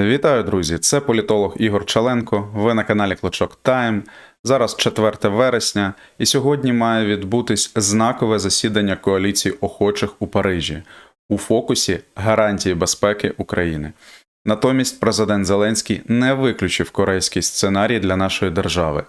Вітаю, друзі! Це політолог Ігор Чаленко. Ви на каналі Клочок Тайм. Зараз 4 вересня, і сьогодні має відбутись знакове засідання коаліції охочих у Парижі у фокусі гарантії безпеки України. Натомість президент Зеленський не виключив корейський сценарій для нашої держави.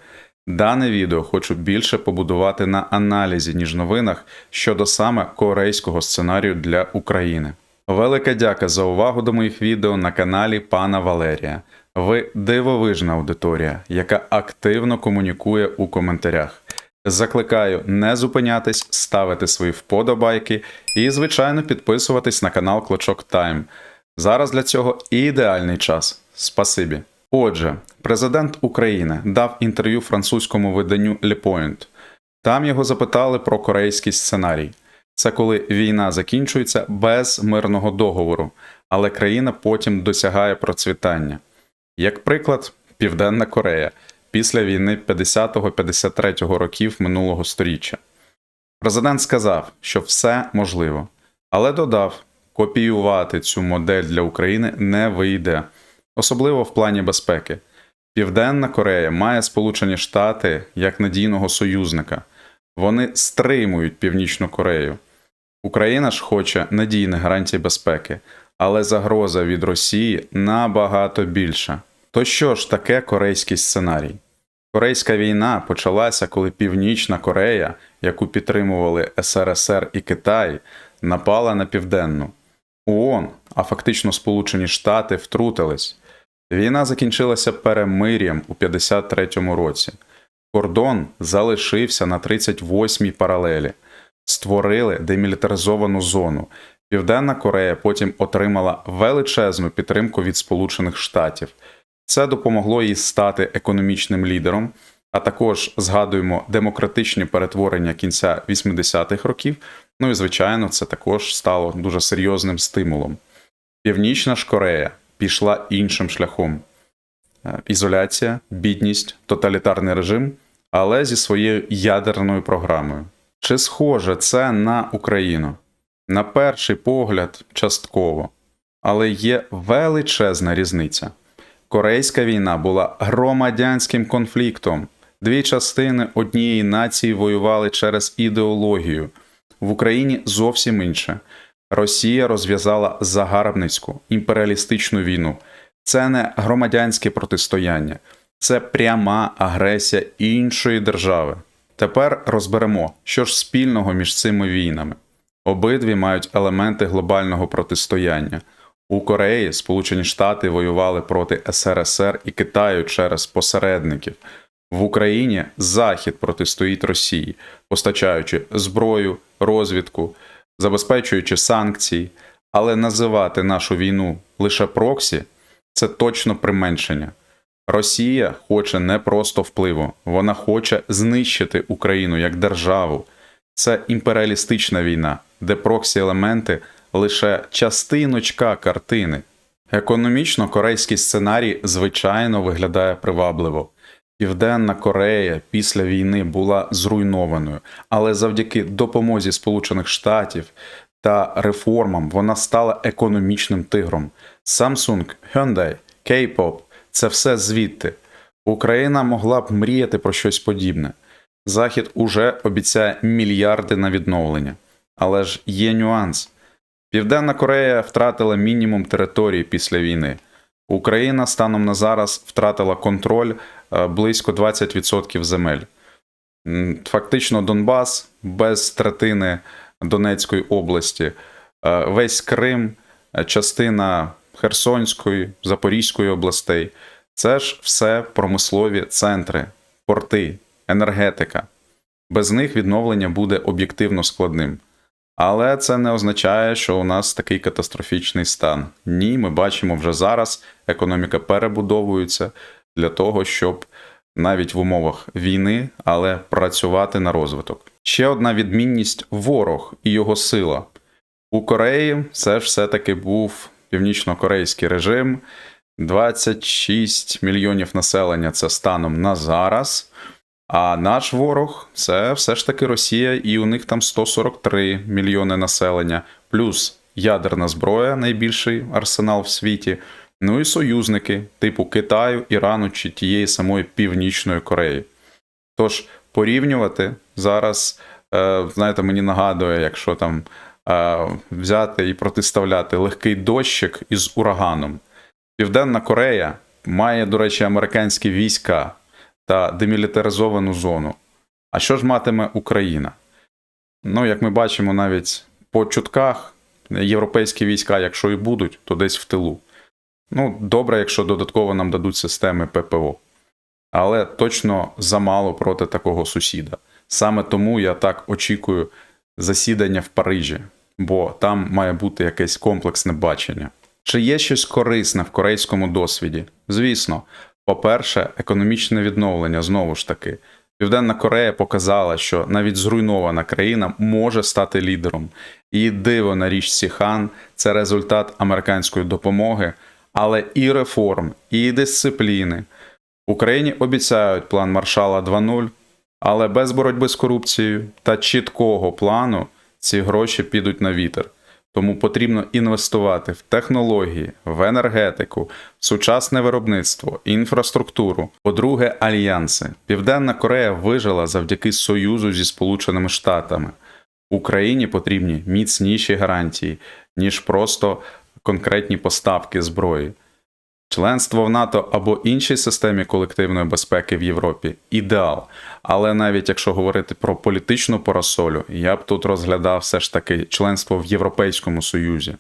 Дане відео хочу більше побудувати на аналізі, ніж новинах щодо саме корейського сценарію для України. Велика дяка за увагу до моїх відео на каналі пана Валерія. Ви дивовижна аудиторія, яка активно комунікує у коментарях. Закликаю не зупинятись, ставити свої вподобайки і, звичайно, підписуватись на канал Клочок Тайм. Зараз для цього ідеальний час. Спасибі. Отже, президент України дав інтерв'ю французькому виданню Le Point. Там його запитали про корейський сценарій. Це коли війна закінчується без мирного договору, але країна потім досягає процвітання. Як приклад, Південна Корея після війни 50-53 років минулого століття. Президент сказав, що все можливо, але додав, копіювати цю модель для України не вийде, особливо в плані безпеки. Південна Корея має Сполучені Штати як надійного союзника. Вони стримують Північну Корею. Україна ж хоче надійних гарантій безпеки, але загроза від Росії набагато більша. То що ж таке корейський сценарій? Корейська війна почалася, коли Північна Корея, яку підтримували СРСР і Китай, напала на південну. ООН, а фактично Сполучені Штати, втрутились. Війна закінчилася перемир'ям у 53-му році. Кордон залишився на 38-й паралелі. Створили демілітаризовану зону. Південна Корея потім отримала величезну підтримку від Сполучених Штатів. Це допомогло їй стати економічним лідером, а також згадуємо демократичні перетворення кінця 80-х років. Ну і звичайно, це також стало дуже серйозним стимулом. Північна ж Корея пішла іншим шляхом: Е, ізоляція, бідність, тоталітарний режим, але зі своєю ядерною програмою. Чи схоже це на Україну? На перший погляд, частково, але є величезна різниця. Корейська війна була громадянським конфліктом. Дві частини однієї нації воювали через ідеологію. В Україні зовсім інше. Росія розв'язала загарбницьку імперіалістичну війну. Це не громадянське протистояння, це пряма агресія іншої держави. Тепер розберемо, що ж спільного між цими війнами. Обидві мають елементи глобального протистояння. У Кореї Сполучені Штати воювали проти СРСР і Китаю через посередників. В Україні Захід протистоїть Росії, постачаючи зброю, розвідку, забезпечуючи санкції, але називати нашу війну лише проксі це точно применшення. Росія хоче не просто впливу, вона хоче знищити Україну як державу. Це імперіалістична війна, де проксі елементи лише частиночка картини. Економічно корейський сценарій звичайно виглядає привабливо. Південна Корея після війни була зруйнованою, але завдяки допомозі Сполучених Штатів та реформам вона стала економічним тигром. Samsung, Hyundai, K-pop – це все звідти. Україна могла б мріяти про щось подібне. Захід уже обіцяє мільярди на відновлення. Але ж є нюанс. Південна Корея втратила мінімум території після війни. Україна станом на зараз втратила контроль е, близько 20% земель. Фактично, Донбас без третини Донецької області, е, весь Крим, е, частина Херсонської, Запорізької областей це ж все промислові центри, порти, енергетика. Без них відновлення буде об'єктивно складним. Але це не означає, що у нас такий катастрофічний стан. Ні, ми бачимо вже зараз, економіка перебудовується для того, щоб навіть в умовах війни, але працювати на розвиток. Ще одна відмінність ворог і його сила. У Кореї це ж все-таки був північно-корейський режим. 26 мільйонів населення це станом на зараз. А наш ворог це все ж таки Росія, і у них там 143 мільйони населення, плюс ядерна зброя, найбільший арсенал в світі, Ну і союзники, типу Китаю, Ірану чи тієї самої Північної Кореї. Тож порівнювати зараз, е, знаєте, мені нагадує, якщо там взяти і протиставляти легкий дощик із ураганом. Південна Корея має, до речі, американські війська та демілітаризовану зону. А що ж матиме Україна? Ну, як ми бачимо, навіть по чутках європейські війська, якщо і будуть, то десь в тилу. Ну, добре, якщо додатково нам дадуть системи ППО. Але точно замало проти такого сусіда. Саме тому я так очікую засідання в Парижі, бо там має бути якесь комплексне бачення. Чи є щось корисне в корейському досвіді? Звісно, по-перше, економічне відновлення знову ж таки. Південна Корея показала, що навіть зруйнована країна може стати лідером. І диво на річці Хан це результат американської допомоги, але і реформ, і дисципліни. Україні обіцяють план Маршала 2.0, але без боротьби з корупцією та чіткого плану ці гроші підуть на вітер. Тому потрібно інвестувати в технології, в енергетику, в сучасне виробництво, інфраструктуру. По-друге, альянси. Південна Корея вижила завдяки союзу зі Сполученими Штатами. Україні потрібні міцніші гарантії, ніж просто конкретні поставки зброї. Членство в НАТО або іншій системі колективної безпеки в Європі ідеал. Але навіть якщо говорити про політичну парасолю, я б тут розглядав все ж таки членство в Європейському Союзі.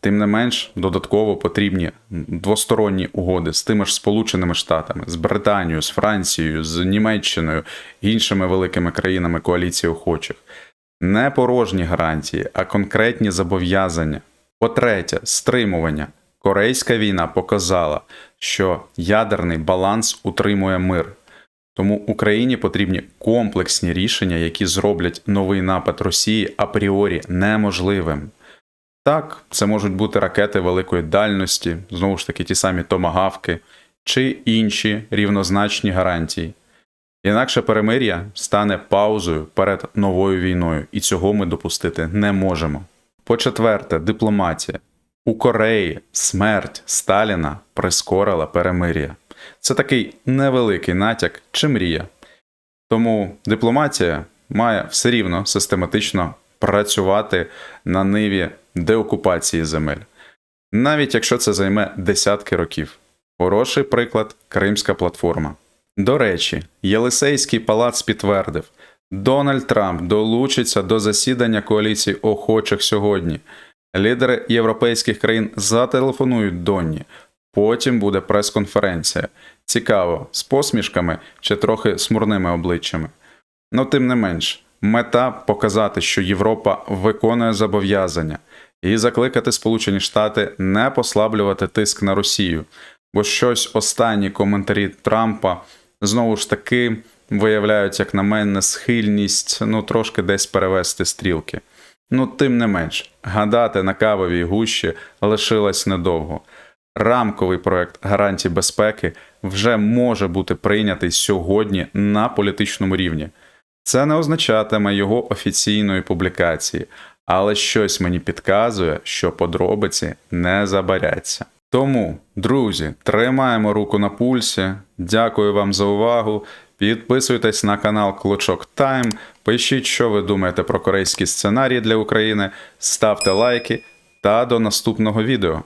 Тим не менш, додатково потрібні двосторонні угоди з тими ж Сполученими Штатами, з Британією, з Францією, з Німеччиною іншими великими країнами коаліції охочих. Не порожні гарантії, а конкретні зобов'язання. По-третє, стримування. Корейська війна показала, що ядерний баланс утримує мир. Тому Україні потрібні комплексні рішення, які зроблять новий напад Росії апріорі неможливим. Так, це можуть бути ракети великої дальності, знову ж таки, ті самі томагавки чи інші рівнозначні гарантії. Інакше перемир'я стане паузою перед новою війною, і цього ми допустити не можемо. По-четверте, дипломатія. У Кореї смерть Сталіна прискорила перемир'я. Це такий невеликий натяк чи мрія. Тому дипломатія має все рівно систематично працювати на ниві деокупації земель, навіть якщо це займе десятки років. Хороший приклад Кримська платформа. До речі, Єлисейський палац підтвердив, Дональд Трамп долучиться до засідання коаліції охочих сьогодні. Лідери європейських країн зателефонують Донні. Потім буде прес-конференція. Цікаво, з посмішками чи трохи смурними обличчями. Ну, тим не менш, мета показати, що Європа виконує зобов'язання, і закликати Сполучені Штати не послаблювати тиск на Росію. Бо щось останні коментарі Трампа знову ж таки виявляють, як на мене, схильність ну трошки десь перевести стрілки. Ну, тим не менш, гадати на кавовій гущі лишилось недовго. Рамковий проект гарантій безпеки вже може бути прийнятий сьогодні на політичному рівні. Це не означатиме його офіційної публікації, але щось мені підказує, що подробиці не забаряться. Тому, друзі, тримаємо руку на пульсі. Дякую вам за увагу. Підписуйтесь на канал Клочок Тайм, пишіть, що ви думаєте про корейські сценарії для України, ставте лайки та до наступного відео.